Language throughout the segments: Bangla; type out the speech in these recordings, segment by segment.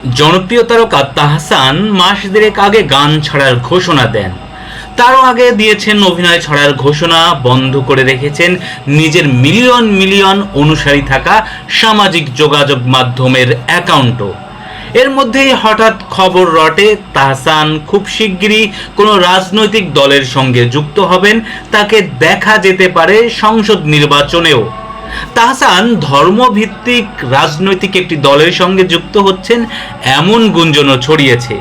জনপ্রিয় তারকা তাহসান মাস দেড়েক আগে গান ছাড়ার ঘোষণা দেন। তারও আগে দিয়েছেন অভিনয় ছাড়ার ঘোষণা, বন্ধ করে রেখেছেন নিজের মিলিয়ন মিলিয়ন অনুসারী থাকা সামাজিক যোগাযোগ মাধ্যমের অ্যাকাউন্টও। এর মধ্যেই হঠাৎ খবর রটে, তাহসান খুব শিগগিরই কোনো রাজনৈতিক দলের সঙ্গে যুক্ত হবেন, তাকে দেখা যেতে পারে সংসদ নির্বাচনেও। তাহসান ধর্মভিত্তিক রাজনৈতিক একটি দলের সঙ্গে যুক্ত হচ্ছেন, এমন গুঞ্জনও ছড়িয়েছে।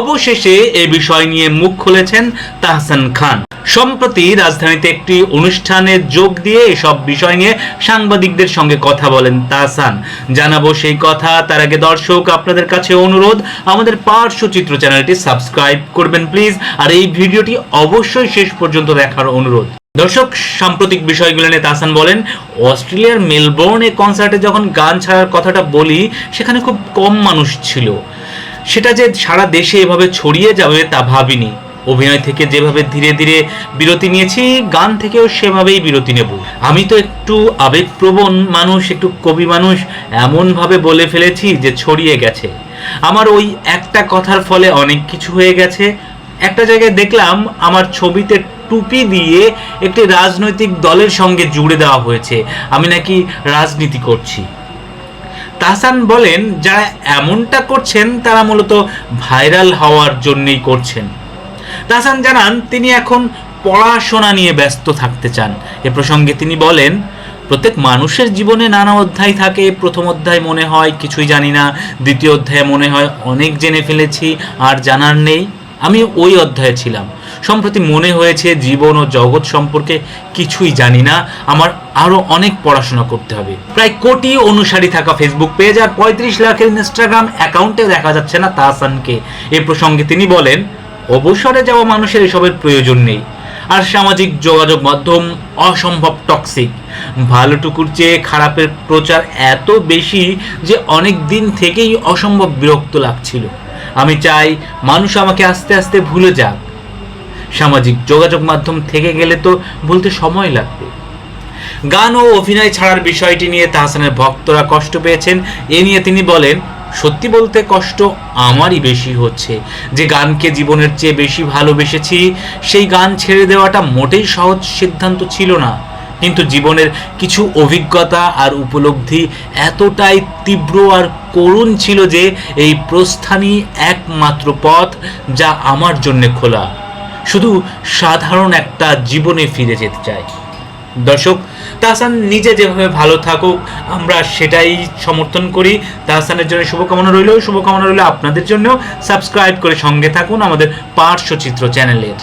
অবশেষে এ বিষয় নিয়ে মুখ খুলেছেন তাহসান খান। সম্প্রতি রাজধানীতে একটি অনুষ্ঠানে যোগ দিয়ে এসব বিষয় নিয়ে সাংবাদিকদের সঙ্গে কথা বলেন তাহসান। জানাব সেই কথা, তার আগে দর্শক, আপনাদের কাছে অনুরোধ, আমাদের পার্শ্বচিত্র চ্যানেলটি সাবস্ক্রাইব করবেন প্লিজ, আর এই ভিডিওটি অবশ্যই শেষ পর্যন্ত দেখার অনুরোধ। দর্শক, সাম্প্রতিক বিষয়গুলো নিয়ে তাহসান বলেন, অস্ট্রেলিয়ার মেলবোর্নে কনসার্টে যখন গান ছাড়ার কথাটা বলি, সেখানে খুব কম মানুষ ছিল। সেটা যে সারা দেশে এভাবে ছড়িয়ে যাবে তা ভাবিনি। অভিনয় থেকে যেভাবে ধীরে ধীরে বিরতি নিয়েছি, গান থেকেও সেভাবেই বিরতি নেব। আমি তো একটু আবেগপ্রবণ মানুষ, একটু কবি মানুষ, এমনভাবে বলে ফেলেছি যে ছড়িয়ে গেছে। আমার ওই একটা কথার ফলে অনেক কিছু হয়ে গেছে। একটা জায়গায় দেখলাম, আমার ছবিতে টুপি দিয়ে একটি রাজনৈতিক দলের সঙ্গে জুড়ে দেওয়া হয়েছে। আমি নাকি রাজনীতি করছি। তাহসান বলেন, যারা এমনটা করছেন, তারা মূলত ভাইরাল হওয়ার জন্যই করছেন। তাহসান জানান, তিনি এখন পড়াশোনা নিয়ে ব্যস্ত থাকতে চান। এ প্রসঙ্গে তিনি বলেন, প্রত্যেক মানুষের জীবনে নানা অধ্যায় থাকে। প্রথম অধ্যায় মনে হয়, কিছুই জানি না। দ্বিতীয় অধ্যায়ে মনে হয়, অনেক জেনে ফেলেছি, আর জানার নেই। আমি ওই অধ্যায়ে ছিলাম। সম্প্রতি মনে হয়েছে জীবন ও জগৎ সম্পর্কে কিছুই জানি না। আমার আরও অনেক পড়াশোনা করতে হবে। প্রায় কোটি অনুসারী থাকা ফেসবুক পেজ আর পঁয়ত্রিশ লাখের ইনস্টাগ্রাম অ্যাকাউন্টেও দেখা যাচ্ছে না তাহসানকে। এ প্রসঙ্গে তিনি বলেন, অবসরে যাওয়া মানুষের এসবের প্রয়োজন নেই। আর সামাজিক যোগাযোগ মাধ্যম অসম্ভব টক্সিক ভালোটুকুর চেয়ে খারাপের প্রচার এত বেশি যে অনেক দিন থেকেই অসম্ভব বিরক্ত লাগছিল। আমি চাই মানুষ আমাকে আস্তে আস্তে ভুলে যাক। সামাজিক যোগাযোগ মাধ্যম থেকে গেলে তো বলতে সময় লাগবে। গান ও অভিনয় ছাড়ার বিষয়টি নিয়ে তাহসানের ভক্তরা কষ্ট পেয়েছেন। এ নিয়ে তিনি বলেন, সত্যি বলতে কষ্ট আমারই বেশি হচ্ছে। যে গানকে জীবনের চেয়ে বেশি ভালোবেসেছি, সেই গান ছেড়ে দেওয়াটা মোটেই সহজ সিদ্ধান্ত ছিল না। কিন্তু জীবনের কিছু অভিজ্ঞতা আর উপলব্ধি এতটাই তীব্র আর করুণ ছিল যে, এই প্রস্থানই একমাত্র পথ যা আমার জন্যে খোলা। শুধু সাধারণ একটা জীবনে ফিরে যেতে চাই দর্শক, তাহসান নিজে যেভাবে ভালো থাকুক, আমরা সেটাই সমর্থন করি। তাহসানের জন্য শুভকামনা রইল। শুভকামনা রইল আপনাদের জন্য। সাবস্ক্রাইব করে সঙ্গে থাকুন আমাদের পার্শ্বচিত্র চ্যানেলের।